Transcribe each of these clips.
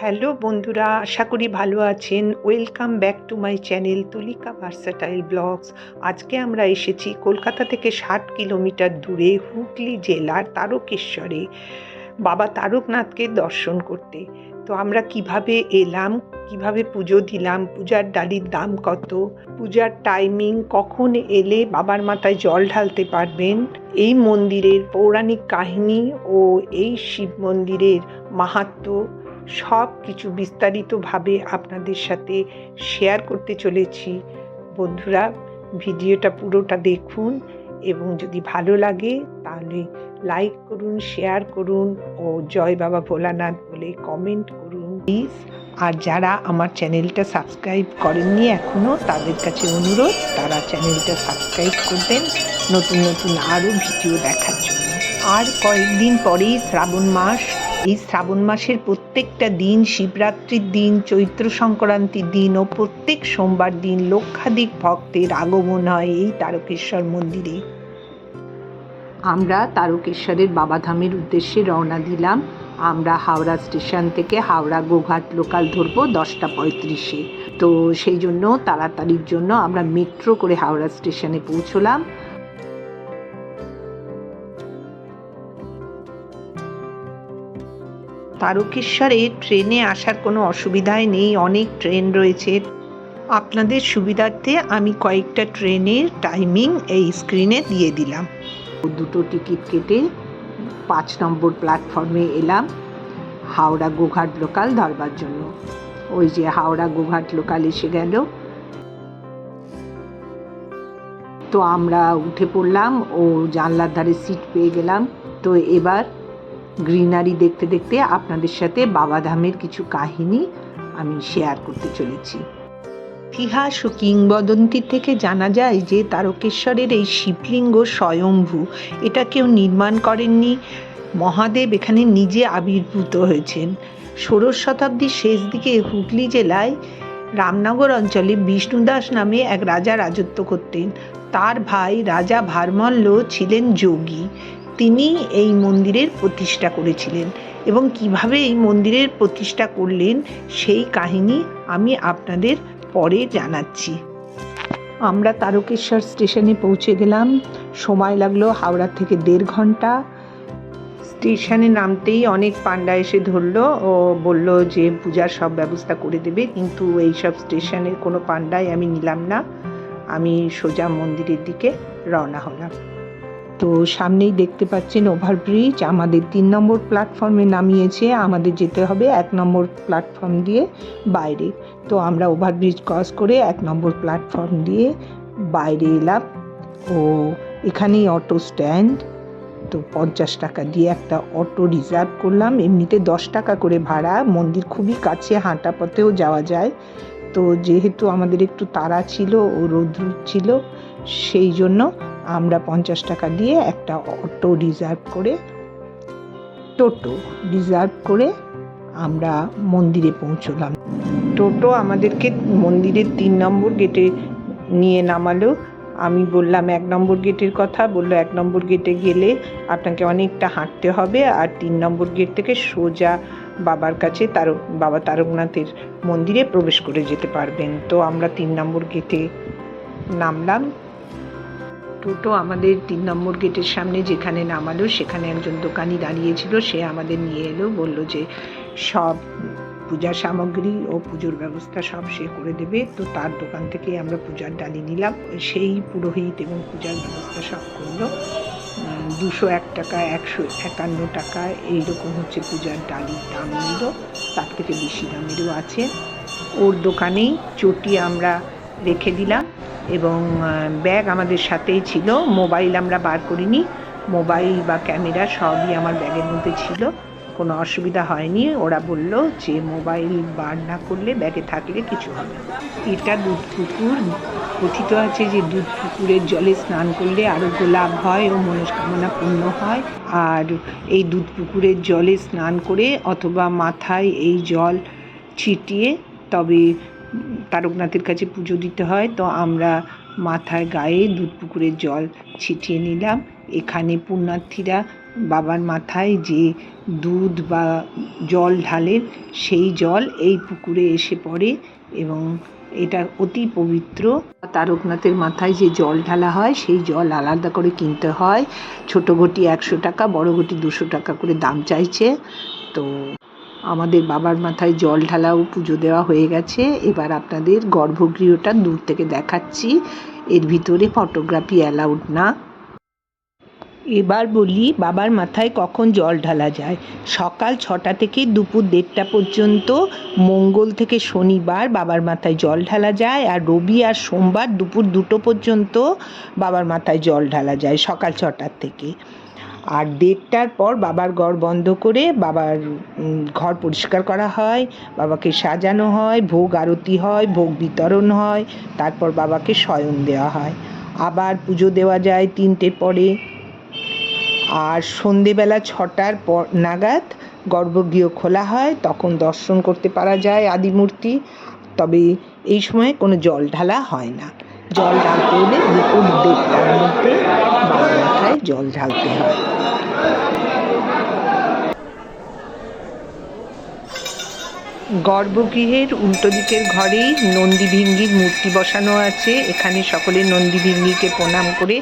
Hello বন্ধুরা, আশা করি ভালো আছেন। Welcome back to my channel Tulika versatile blogs আজকে আমরা এসেছি কলকাতা থেকে ষাট কিলোমিটার দূরে হুগলি জেলার তারকেশ্বরে, বাবা তারকনাথকে দর্শন করতে। তো আমরা কীভাবে এলাম, কীভাবে পুজো দিলাম, পূজার ডালির দাম কত, পূজার টাইমিং কখন এলে বাবার মাথায় জল ঢালতে পারবেন, এই মন্দিরের পৌরাণিক কাহিনী ও এই শিব মন্দিরের মাহাত্ম্য সব কিছু বিস্তারিতভাবে আপনাদের সাথে শেয়ার করতে চলেছি। বন্ধুরা, ভিডিওটা পুরোটা দেখুন এবং যদি ভালো লাগে তাহলে লাইক করুন শেয়ার করুন ও জয় বাবা ভোলানাথ বলে কমেন্ট করুন। প্লিজ আর যারা আমার চ্যানেলটা সাবস্ক্রাইব করেননি এখনও তাদের কাছে অনুরোধ, তারা চ্যানেলটা সাবস্ক্রাইব করবেন নতুন নতুন আরও ভিডিও দেখার জন্য। আর কয়েকদিন পরেই শ্রাবণ মাস এই শ্রাবণ মাসের প্রত্যেকটা দিন, শিবরাত্রির দিন, চৈত্র সংক্রান্তির দিন ও প্রত্যেক সোমবার দিন লক্ষাধিক ভক্তের আগমন হয় এই তারকেশ্বর মন্দিরে। আমরা তারকেশ্বরের বাবাধামের উদ্দেশ্যে রওনা দিলাম। আমরা হাওড়া স্টেশন থেকে হাওড়া গোঘাট লোকাল ধরবো দশটা পঁয়ত্রিশে। তো সেই জন্য, তাড়াতাড়ির জন্য আমরা মেট্রো করে হাওড়া স্টেশনে পৌঁছলাম। তারকেশ্বরে ট্রেনে আসার কোনো অসুবিধাই নেই, অনেক ট্রেন রয়েছে। আপনাদের সুবিধার্থে আমি কয়েকটা ট্রেনের টাইমিং এই স্ক্রিনে দিয়ে দিলাম। দুটো টিকিট কেটে পাঁচ নম্বর প্ল্যাটফর্মে এলাম, হাওড়া গোঘাট লোকাল ধরবার জন্য। ওই যে হাওড়া গোঘাট লোকাল এসে গেল। তো আমরা উঠে পড়লাম, ও জানলার ধারে সিট পেয়ে গেলাম। তো এবার গ্রিনারি দেখতে দেখতে আপনাদের সাথে বাবাধামের কিছু কাহিনী আমি শেয়ার করতে চলেছি। ইতিহাস ও কিংবদন্তি থেকে জানা যায় যে তারকেশ্বরের এই শিবলিঙ্গ স্বয়ম্ভু, এটা কেউ নির্মাণ করেননি। মহাদেব এখানে নিজে আবির্ভূত হয়েছেন। ষোড়শ শতাব্দীর শেষ দিকে হুগলি জেলায় রামনগর অঞ্চলে বিষ্ণুদাস নামে এক রাজা রাজত্ব করতেন। তার ভাই রাজা ভারমল্ল ছিলেন যোগী। তিনি এই মন্দিরের প্রতিষ্ঠা করেছিলেন এবং কীভাবে এই মন্দিরের প্রতিষ্ঠা করলেন সেই কাহিনী আমি আপনাদের পরে জানাচ্ছি। আমরা তারকেশ্বর স্টেশনে পৌঁছে গেলাম। সময় লাগল হাওড়া থেকে দেড় ঘণ্টা। স্টেশনে নামতেই অনেক পান্ডা এসে ধরলো ও বলল যে পূজার সব ব্যবস্থা করে দেবে, কিন্তু এই সব স্টেশনের কোনো পান্ডাই আমি নিলাম না। আমি সোজা মন্দিরের দিকে রওনা হলাম। তো সামনেই দেখতে পাচ্ছেন ওভারব্রিজ। আমাদের তিন নম্বর প্ল্যাটফর্মে নামিয়েছে। আমাদের যেতে হবে এক নম্বর প্ল্যাটফর্ম দিয়ে বাইরে। তো আমরা ওভারব্রিজ ক্রস করে এক নম্বর প্ল্যাটফর্ম দিয়ে বাইরে এলাম। ও, এখানেই অটো স্ট্যান্ড। তো পঞ্চাশ টাকা দিয়ে একটা অটো রিজার্ভ করলাম। এমনিতে দশ টাকা করে ভাড়া। মন্দির খুবই কাছে হাঁটা পথেও যাওয়া যায়। তো যেহেতু আমাদের একটু তাড়া ছিল ও রৌদ্র ছিল, সেই জন্য আমরা পঞ্চাশ টাকা দিয়ে একটা অটো রিজার্ভ করে, টোটো রিজার্ভ করে আমরা মন্দিরে পৌঁছলাম। টোটো আমাদেরকে মন্দিরের তিন নম্বর গেটে নিয়ে নামালো। আমি বললাম, এক নম্বর গেটের কথা। বলল, এক নম্বর গেটে গেলে আপনাকে অনেকটা হাঁটতে হবে আর তিন নম্বর গেট থেকে সোজা বাবার কাছে তার, বাবা তারকনাথের মন্দিরে প্রবেশ করে যেতে পারবেন। তো আমরা তিন নম্বর গেটে নামলাম। টোটো আমাদের তিন নম্বর গেটের সামনে যেখানে নামালো, সেখানে একজন দোকানি দাঁড়িয়েছিল সে আমাদের নিয়ে এলো, বলল যে সব পূজার সামগ্রী ও পুজোর ব্যবস্থা সব সে করে দেবে। তো তার দোকান থেকে আমরা পূজার ডালি নিলাম। সেই পুরোহিত এবং পূজার ব্যবস্থা সব করল। দুশো এক টাকা, একশো একান্ন টাকা, এইরকম হচ্ছে পূজার ডালির দাম নিল। তার থেকে বেশি দামেরও আছে। ওর দোকানেই চটি আমরা রেখে দিলাম। এবং ব্যাগ আমাদের সাথেই ছিল। মোবাইল আমরা বার করিনি। মোবাইল বা ক্যামেরা সবই আমার ব্যাগের মধ্যে ছিল। কোনো অসুবিধা হয়নি। ওরা বলল যে মোবাইল বার না করলে ব্যাগে থাকলে কিছু হবে এটা দুধ পুকুর। কথিত আছে যে দুধ পুকুরের জলে স্নান করলে আরোগ্য লাভ হয় ও মনস্কামনা পূর্ণ হয়। আর এই দুধ পুকুরের জলে স্নান করে অথবা মাথায় এই জল ছিটিয়ে তবে তারকনাথের কাছে পুজো দিতে হয়, তো আমরা মাথায় গায়ে দুধ পুকুরের জল ছিটিয়ে নিলাম। এখানে পুণ্যার্থীরা বাবার মাথায় যে দুধ বা জল ঢালেন সেই জল এই পুকুরে এসে পড়ে এবং এটা অতি পবিত্র। তারকনাথের মাথায় যে জল ঢালা হয়, সেই জল আলাদা করে কিনতে হয়। ছোটো ঘটি একশো টাকা, বড় ঘটি দুশো টাকা করে দাম চাইছে। তো আমাদের বাবার মাথায় জল ঢালাও পুজো দেওয়া হয়ে গেছে। এবার আপনাদের গর্ভগৃহটা দূর থেকে দেখাচ্ছি। এর ভিতরে ফটোগ্রাফি অ্যালাউড না। এবার বলি, বাবার মাথায় কখন জল ঢালা যায়? সকাল ছটা থেকে দুপুর দেড়টা পর্যন্ত, মঙ্গল থেকে শনিবার বাবার মাথায় জল ঢালা যায় আর রবি আর সোমবার দুপুর দুটো পর্যন্ত বাবার মাথায় জল ঢালা যায় সকাল ছটার থেকে। আর দেড়টার পর বাবার ঘর বন্ধ করে বাবার ঘর পরিষ্কার করা হয়, বাবাকে সাজানো হয়, ভোগ আরতি হয়, ভোগ বিতরণ হয়, তারপর বাবাকে শয়ন দেওয়া হয়। আবার পুজো দেওয়া যায় তিনটে পরে। আর সন্ধেবেলা ছটার পর নাগাদ গর্ভগৃহ খোলা হয়, তখন দর্শন করতে পারা যায় আদিমূর্তি। তবে এই সময় কোনো জল ঢালা হয় না। জল ঢালতে হলে দুপুর দেড়টার মধ্যে বাবার মাথায় জল ঢালতে হয়। গর্ভগৃহের উল্টো দিকের ঘরেই নন্দী ভিঙ্গির মূর্তি বসানো আছে। এখানে সকলে নন্দী ভিঙ্গিকে প্রণাম করে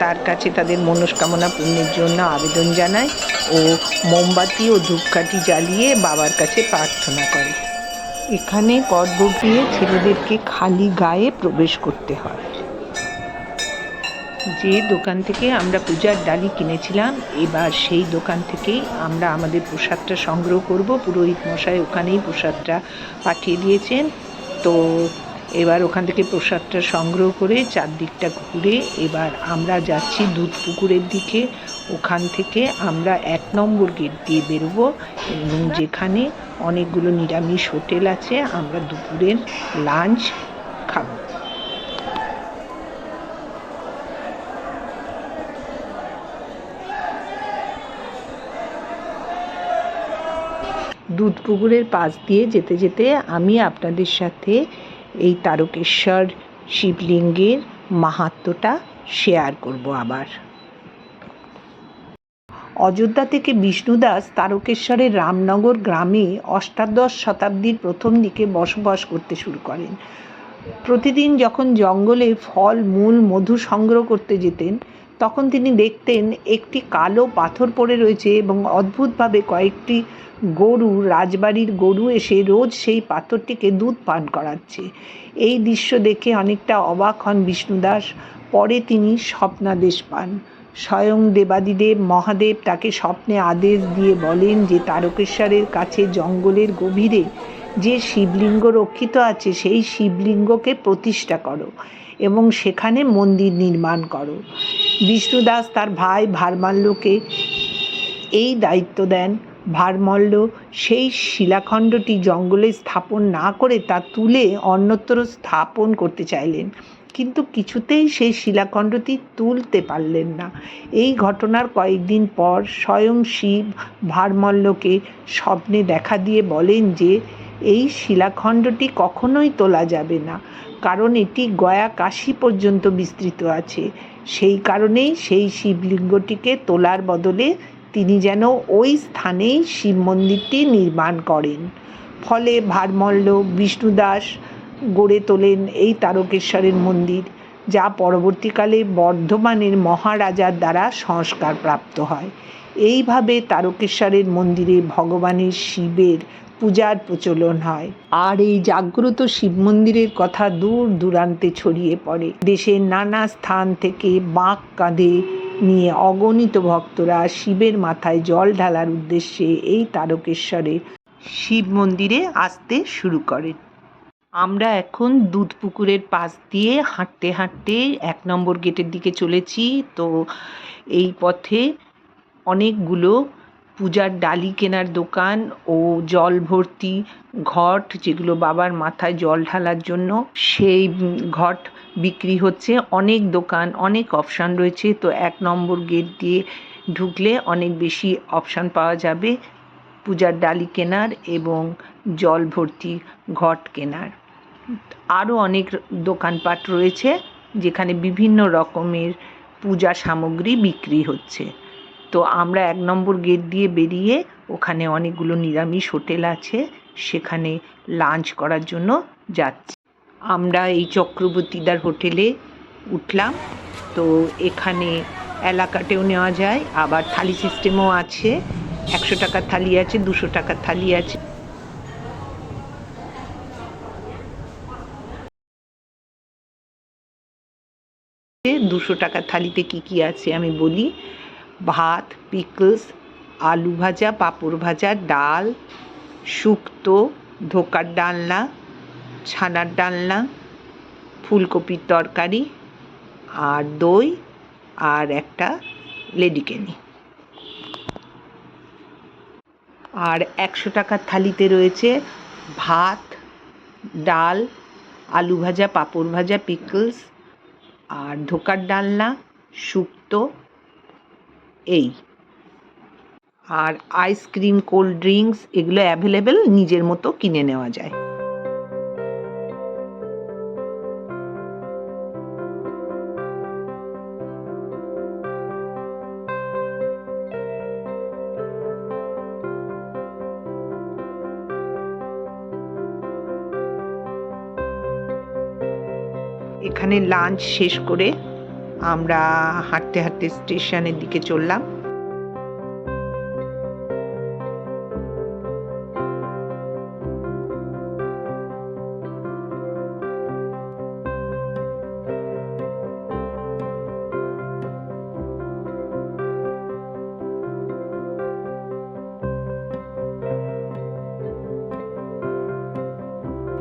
তার কাছে তাদের মনস্কামনা পূর্ণের জন্য আবেদন জানায় ও মোমবাতি ও ধূপকাঠি জ্বালিয়ে বাবার কাছে প্রার্থনা করে। এখানে গর্ভগৃহে ছেলেদেরকে খালি গায়ে প্রবেশ করতে হয়। যে দোকান থেকে আমরা পূজার ডালি কিনেছিলাম, এবার সেই দোকান থেকেই আমরা আমাদের প্রসাদটা সংগ্রহ করব। পুরোহিত মশাই ওখানেই প্রসাদটা পাঠিয়ে দিয়েছেন। তো এবার ওখান থেকে প্রসাদটা সংগ্রহ করে চারদিকটা ঘুরে এবার আমরা যাচ্ছি দুধ পুকুরের দিকে। ওখান থেকে আমরা এক নম্বর গেট দিয়ে বেরোবো এবং যেখানে অনেকগুলো নিরামিষ হোটেল আছে, আমরা দুপুরের লাঞ্চ খাব। দুধ পুকুরের পাশ দিয়ে যেতে যেতে আমি আপনাদের সাথে এই তারকেশ্বর শিবলিঙ্গের মাহাত্ম্যটা শেয়ার করব আবার। অযোধ্যা থেকে বিষ্ণুদাস তারকেশ্বরের রামনগর গ্রামে অষ্টাদশ শতাব্দীর প্রথম দিকে বসবাস করতে শুরু করেন। প্রতিদিন যখন জঙ্গলে ফল, মূল, মধু সংগ্রহ করতে যেতেন, তখন তিনি দেখতেন একটি কালো পাথর পড়ে রয়েছে এবং অদ্ভুতভাবে কয়েকটি গরু, রাজবাড়ির গরু এসে রোজ সেই পাথরটিকে দুধ পান করাচ্ছে। এই দৃশ্য দেখে অনেকটা অবাক হন বিষ্ণুদাস। পরে তিনি স্বপ্নাদেশ পান। স্বয়ং দেবাদিদেব মহাদেব তাকে স্বপ্নে আদেশ দিয়ে বলেন যে তারকেশ্বরের কাছে জঙ্গলের গভীরে যে শিবলিঙ্গ রক্ষিত আছে, সেই শিবলিঙ্গকে প্রতিষ্ঠা করো এবং সেখানে মন্দির নির্মাণ করো। বিষ্ণুদাস তার ভাই ভারমাল্যকে এই দায়িত্ব দেন। ভারমল্ল সেই শিলাখণ্ডটি জঙ্গলে স্থাপন না করে তা তুলে অন্যত্র স্থাপন করতে চাইলেন। কিন্তু কিছুতেই সেই শিলাখণ্ডটি তুলতে পারলেন না। এই ঘটনার কয়েকদিন পর স্বয়ং শিব ভারমল্লকে স্বপ্নে দেখা দিয়ে বলেন যে, এই শিলাখণ্ডটি কখনোই তোলা যাবে না, কারণ এটি গয়া কাশি পর্যন্ত বিস্তৃত আছে। সেই কারণেই সেই শিবলিঙ্গটিকে তোলার বদলে তিনি যেন ওই স্থানেই শিব মন্দিরটি নির্মাণ করেন। ফলে ভারমল্ল, বিষ্ণুদাস গড়ে তোলেন এই তারকেশ্বরের মন্দির, যা পরবর্তীকালে বর্ধমানের মহারাজার দ্বারা সংস্কার প্রাপ্ত হয়। এইভাবে তারকেশ্বরের মন্দিরে ভগবানের শিবের পূজার প্রচলন হয়। আর এই জাগ্রত শিব মন্দিরের কথা দূর দূরান্তে ছড়িয়ে পড়ে। দেশের নানা স্থান থেকে বাঁক কাঁধে নিয়ে অগণিত ভক্তরা শিবের মাথায় জল ঢালার উদ্দেশ্যে এই তারকেশ্বরে শিব মন্দিরে আসতে শুরু করেন আমরা এখন দুধ পুকুরের পাশ দিয়ে হাঁটতে হাঁটতে এক নম্বর গেটের দিকে চলেছি। তো এই পথে অনেকগুলো পূজার ডালি কেনার দোকান ও জল ভর্তি ঘট যেগুলো বাবার মাথায় জল ঢালার জন্য, সেই ঘট বিক্রি হচ্ছে। অনেক দোকান, অনেক অপশান রয়েছে। তো এক নম্বর গেট দিয়ে ঢুকলে অনেক বেশি অপশান পাওয়া যাবে। পূজার ডালি কেনার এবং জল ভর্তি ঘট কেনার। আরও অনেক দোকানপাট রয়েছে, যেখানে বিভিন্ন রকমের পূজা সামগ্রী বিক্রি হচ্ছে। তো আমরা এক নম্বর গেট দিয়ে বেরিয়ে ওখানে অনেকগুলো নিরামিষ হোটেল আছে, সেখানে লাঞ্চ করার জন্য যাচ্ছি। আমরা এই চক্রবর্তীদার হোটেলে উঠলাম। তো এখানে এলাকাটেও নেওয়া যায়, আবার থালি সিস্টেমও আছে। একশো টাকার থালি আছে, দুশো টাকার থালি আছে। দুশো টাকার থালিতে কি কি আছে আমি বলি। ভাত, পিকলস, আলু ভাজা, পাঁপড় ভাজা, ডাল, শুক্তো, ধোকার ডালনা, ছানার ডালনা, ফুলকপির তরকারি, আর দই, আর একটা লেডিকেনি আর একশো টাকার থালিতে রয়েছে ভাত, ডাল, আলু ভাজা, পাঁপড় ভাজা, পিকলস, আর ধোকার ডালনা, শুক্তো এই। আর আইসক্রিম কোল্ড ড্রিঙ্কস এগুলো অ্যাভেলেবেল নিজের মতো কিনে নেওয়া যায়। এখানে লাঞ্চ শেষ করে আমরা হাঁটতে হাঁটতে স্টেশনের দিকে চললাম।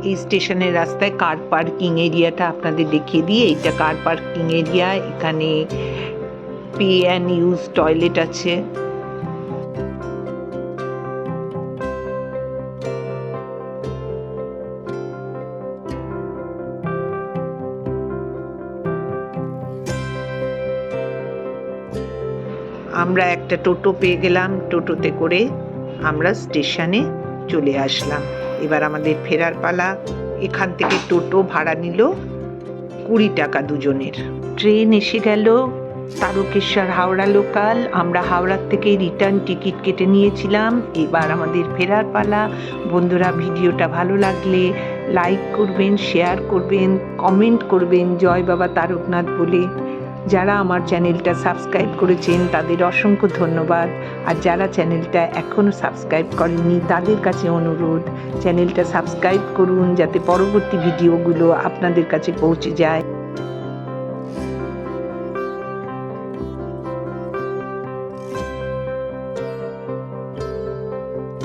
এই স্টেশনের রাস্তায় কার পার্কিং এরিয়াটা আপনাদের দেখিয়ে দিই। এইটা কার পার্কিং এরিয়া, এখানে পে অ্যান্ড ইউজ টয়লেট আছে। আমরা একটা টোটো পেয়ে গেলাম। টোটোতে করে আমরা স্টেশনে চলে আসলাম। এবার আমাদের ফেরার পালা। এখান থেকে টোটো ভাড়া নিল কুড়ি টাকা দুজনের। ট্রেন এসে গেল, তারকেশ্বর হাওড়া লোকাল। আমরা হাওড়ার থেকে রিটার্ন টিকিট কেটে নিয়েছিলাম। এবার আমাদের ফেরার পালা। বন্ধুরা, ভিডিওটা ভালো লাগলে লাইক করবেন, শেয়ার করবেন, কমেন্ট করবেন জয় বাবা তারকনাথ বলে। যারা আমার চ্যানেলটা সাবস্ক্রাইব করেছেন, তাদের অসংখ্য ধন্যবাদ। আর যারা চ্যানেলটা এখনও সাবস্ক্রাইব করেননি, তাদের কাছে অনুরোধ, চ্যানেলটা সাবস্ক্রাইব করুন যাতে পরবর্তী ভিডিওগুলো আপনাদের কাছে পৌঁছে যায়।